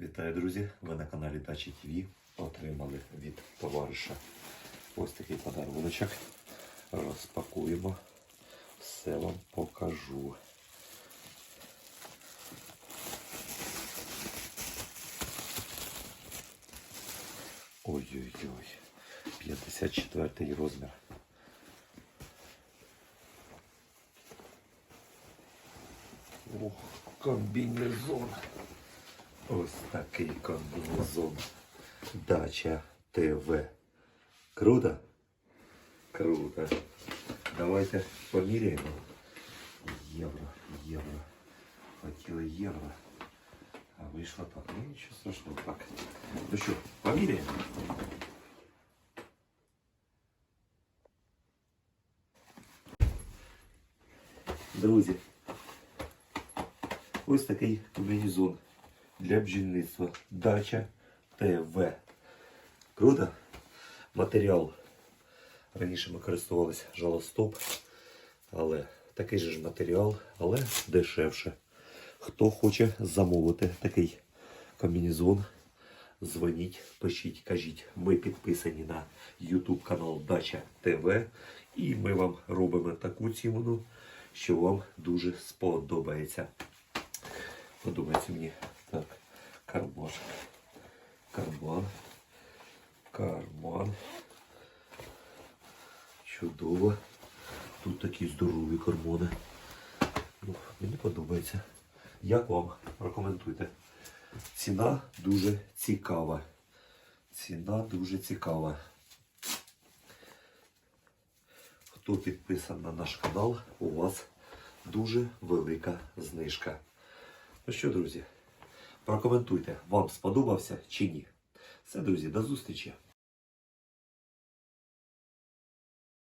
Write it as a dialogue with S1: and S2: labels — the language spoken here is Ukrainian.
S1: Вітаю, друзі! Ви на каналі Дачі ТВ отримали від товариша ось такий подаруночок. Розпакуємо, все вам покажу. Ой-ой-ой, 54 розмір. Ух, комбінезон. Ось такий комбінезон. Дача ТВ. Круто? Круто. Давайте поміряємо. Євро, євро. Хотіли євро. А вийшло так. Ну нічого страшного. Так. Ну що, поміряємо? Друзі, ось такий комбінезон Для бджільництва. Дача ТВ. Круто? Матеріал. Раніше ми користувалися жалостоп, але такий же ж матеріал, але дешевше. Хто хоче замовити такий комбінезон, дзвоніть, пишіть, кажіть. Ми підписані на YouTube канал Дача ТВ. І ми вам робимо таку ціну, що вам дуже сподобається. Подобається мені. Так, карман. Карман. Карман. Чудово. Тут такі здорові кармани. Ну, мені подобається. Як вам? Прокоментуйте. Ціна дуже цікава. Ціна дуже цікава. Хто підписаний на наш канал, у вас дуже велика знижка. Ну що, друзі, прокоментуйте, вам сподобався чи ні. Все, друзі, до зустрічі.